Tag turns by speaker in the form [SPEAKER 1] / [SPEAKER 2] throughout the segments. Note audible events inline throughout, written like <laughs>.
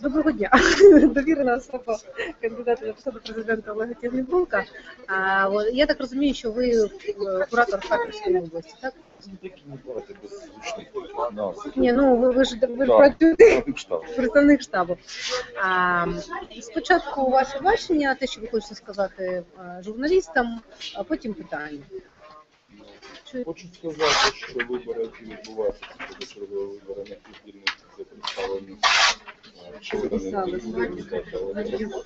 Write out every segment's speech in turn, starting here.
[SPEAKER 1] Доброго дня. Довірена особа кандидата на посаду президента Олега Тягнебунка. Я так розумію, що ви е, куратор Харківської області, так? Ні, ну ви, ви ж ви ж працюєте представник штабу. А, спочатку ваше бачення, те, що ви хочете сказати е, журналістам, а потім питання.
[SPEAKER 2] Хочу сказати, що вибори, які відбуваються, це позачергові вибори на тих дільницях, де представлені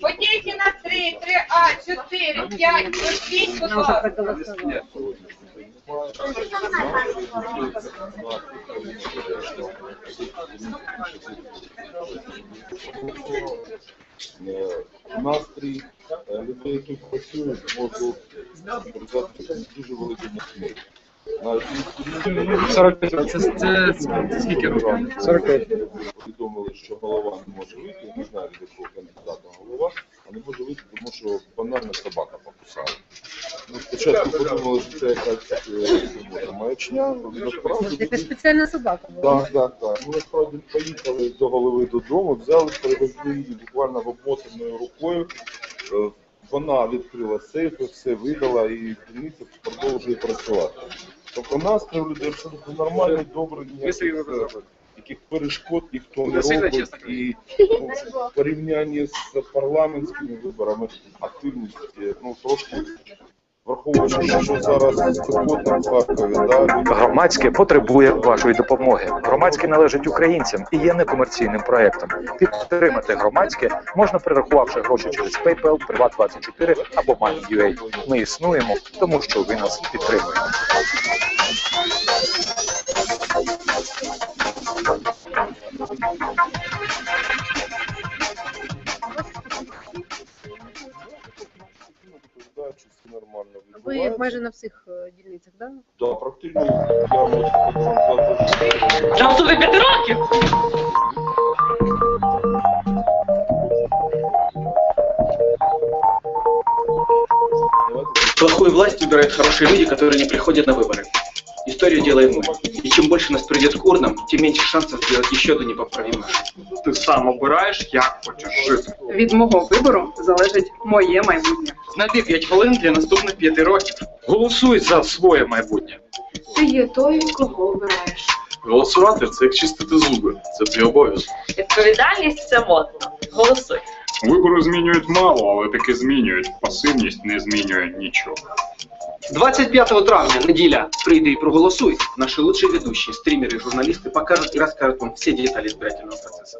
[SPEAKER 3] Подійте на 3, 3А, 4, 5, 6, будь ласка.
[SPEAKER 2] Настрій е, людей, які працюють, можу сказати, дуже великий настрій. Навіть не
[SPEAKER 4] 45. Це, це, це скільки років? 45.
[SPEAKER 2] Що голова не може вийти, я не знаю, від якого кандидата голова, а не може вийти, тому що банально собака покусала. Ну, спочатку подумали, що це якась е, маячня, насправді
[SPEAKER 1] Яка
[SPEAKER 2] люди-
[SPEAKER 1] спеціальна собака була.
[SPEAKER 2] так, так, так. Ми насправді поїхали до голови додому, взяли, перевезли її буквально обмотаною рукою. Е, Вона відкрила сейфи, все видала і дільниця продовжує працювати. Тобто настрій у людей абсолютно нормальний, добрий, ніяких е, яких перешкод ніхто не робить. І ну, в порівнянні з парламентськими виборами активність ну, трошки враховуючи, що зараз спекотно в Харкові, да,
[SPEAKER 5] Громадське потребує вашої допомоги. Громадське належить українцям і є некомерційним проектом. Підтримати громадське можна перерахувавши гроші через PayPal, Privat24 або Money.ua. Ми існуємо, тому що ви нас підтримуєте.
[SPEAKER 1] майже на всіх е, дільницях, так?
[SPEAKER 2] Да, практично я можу сказати, що
[SPEAKER 3] Там тут п'яти років.
[SPEAKER 2] давайте
[SPEAKER 6] Плохую власть выбирают хорошие люди, которые не приходят на выборы. Историю делаем мы. И чем больше нас придет к урнам, тем меньше шансов сделать еще одну непоправимую.
[SPEAKER 4] Ти сам обираєш, як хочеш жити.
[SPEAKER 7] Від мого вибору залежить моє майбутнє.
[SPEAKER 6] Знайди 5 хвилин для наступних 5 років.
[SPEAKER 4] Голосуй за своє майбутнє.
[SPEAKER 7] Ти є той, кого обираєш.
[SPEAKER 8] Голосувати це як чистити зуби. Це твій обов'язок.
[SPEAKER 3] Відповідальність це модно. Голосуй.
[SPEAKER 8] Вибори змінюють мало, але таки змінюють. Пасивність не змінює нічого.
[SPEAKER 6] 25 травня, неделя, прийди и проголосуй. Наши лучшие ведущие, стримеры, журналисты покажут и расскажут вам все детали избирательного процесса.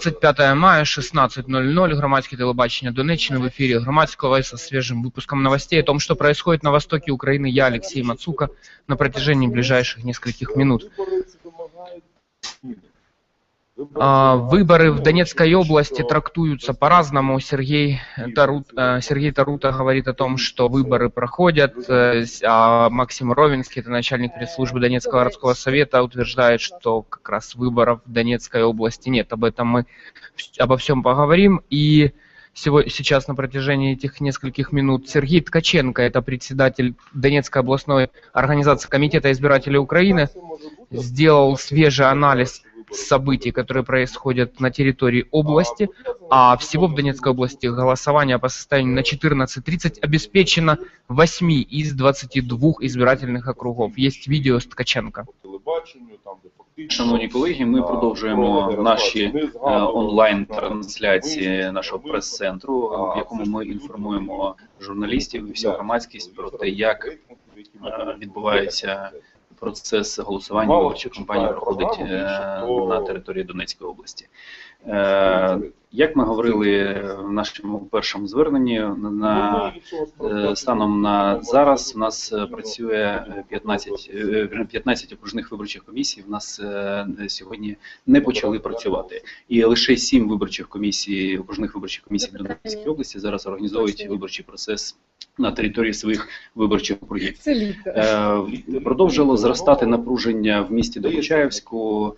[SPEAKER 9] 25 мая, 16.00, громадское телебачение Донеччины в эфире громадского со свежим выпуском новостей о том, что происходит на востоке Украины. Я, Алексей Мацука, на протяжении ближайших нескольких минут. Выборы в Донецкой области трактуются по-разному. Сергей Тарут, э, Сергей Тарута говорит о том, что выборы проходят, э, а Максим Ровенский, это начальник пресс-службы Донецкого городского совета, утверждает, что как раз выборов в Донецкой области нет. Об этом мы обо всем поговорим. И сейчас на протяжении этих нескольких минут Сергей Ткаченко, это председатель Донецкой областной организации Комитета избирателей Украины, сделал свежий анализ событий, которые происходят на территории области, а всего в Донецкой области голосование по состоянию на 14.30 обеспечено 8 из 22 избирательных округов. Есть видео с Ткаченко.
[SPEAKER 2] по телебаченню, там, де фактично...
[SPEAKER 10] Шановні колеги, ми
[SPEAKER 2] а,
[SPEAKER 10] продовжуємо
[SPEAKER 2] проводять
[SPEAKER 10] наші
[SPEAKER 2] розбачення. Ми
[SPEAKER 10] е,
[SPEAKER 2] згадували,
[SPEAKER 10] онлайн-трансляції
[SPEAKER 2] виступи,
[SPEAKER 10] нашого
[SPEAKER 2] виступи.
[SPEAKER 10] прес-центру, в якому ми інформуємо журналістів і всю громадськість про те, як е, відбувається процес голосування. виборчої кампанії проходить е, на території Донецької області. Е, Як ми говорили в нашому першому зверненні, на е, станом на зараз у нас е, працює е, 15, е, 15 окружних виборчих комісій. У нас сьогодні не почали працювати, і лише 7 виборчих комісій, окружних виборчих комісій Донецької області зараз організовують виборчий процес на території своїх виборчих округів. Е, Продовжило зростати напруження в місті Докучаєвську.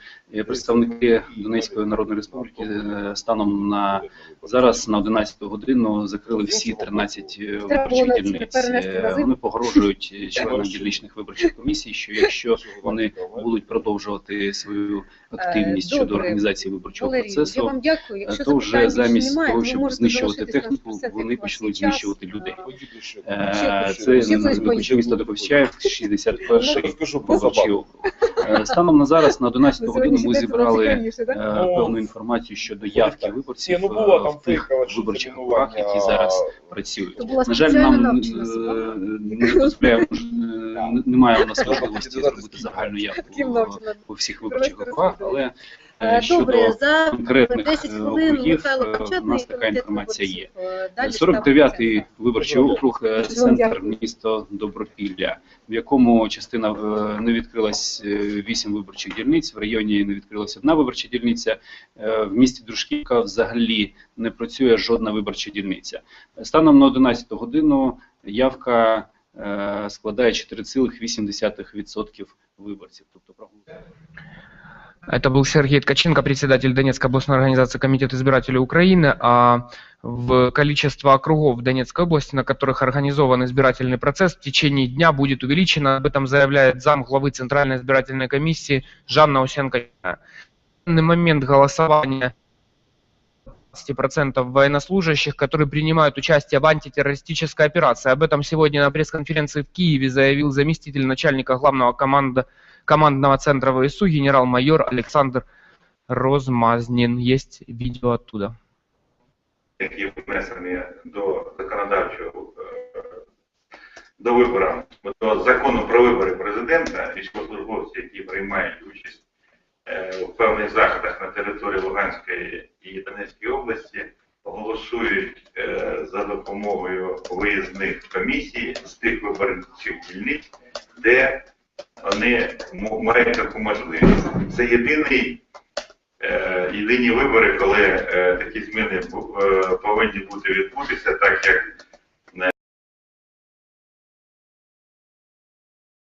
[SPEAKER 10] Представники Донецької Народної Республіки е, станом на зараз на 11 годину закрили всі 13
[SPEAKER 1] Треба було
[SPEAKER 10] виборчих дільниць. Е. Вони погрожують е, <laughs> членам дільничних виборчих комісій, що якщо вони будуть продовжувати свою активність щодо
[SPEAKER 1] Е,
[SPEAKER 10] організації виборчого
[SPEAKER 1] Валерій, я
[SPEAKER 10] процесу,
[SPEAKER 1] вам дякую. Якщо
[SPEAKER 10] то вже замість
[SPEAKER 1] немає,
[SPEAKER 10] того, щоб знищувати
[SPEAKER 1] на
[SPEAKER 10] техніку,
[SPEAKER 1] 60
[SPEAKER 10] вони почнуть знищувати людей. Е, Це виборче місто Доповчаєв, 61-й
[SPEAKER 2] Розкажу про
[SPEAKER 10] виборчий округ. Е, Станом на зараз на 11 годину ми зібрали е,
[SPEAKER 2] Ну,
[SPEAKER 10] певну інформацію щодо явки виборців
[SPEAKER 2] ну
[SPEAKER 10] е,
[SPEAKER 2] там
[SPEAKER 10] в тих виборчих округах, які зараз працюють. На жаль, нам не дозволяє, немає у нас можливості зробити загальну явку по всіх виборчих округах, але
[SPEAKER 1] Добре, за
[SPEAKER 10] конкретних
[SPEAKER 1] 10
[SPEAKER 10] е,
[SPEAKER 1] хвилин Михайло
[SPEAKER 10] е, у нас така інформація є.
[SPEAKER 1] Е, Далі
[SPEAKER 10] 49-й виборчий округ, е, центр місто Добропілля, в якому частина е, не відкрилась е, вісім виборчих дільниць, в районі не відкрилася одна виборча дільниця. Е, В місті Дружківка взагалі не працює жодна виборча дільниця. Станом на 11 годину явка е, складає 4,8% виборців. Тобто прогулка.
[SPEAKER 9] Это был Сергей Ткаченко, председатель Донецкой областной организации Комитет избирателей Украины. А в количество округов в Донецкой области, на которых организован избирательный процесс, в течение дня будет увеличено. Об этом заявляет зам главы Центральной избирательной комиссии Жанна Усенко. На данный момент голосования 15% военнослужащих, которые принимают участие в антитеррористической операции. Об этом сегодня на пресс-конференции в Киеве заявил заместитель начальника главного команда, командного центра ВСУ генерал-майор Александр Розмазнин. Есть видео оттуда.
[SPEAKER 11] які внесені до законодавчого е, до виборів, до закону про вибори президента, військовослужбовці, які приймають участь е, в певних заходах на території Луганської і Донецької області, голосують е, за допомогою виїзних комісій з тих виборчих дільниць, де вони мають таку можливість. Це єдиний е, єдині вибори, коли е, такі зміни е, повинні бути відбутися, так як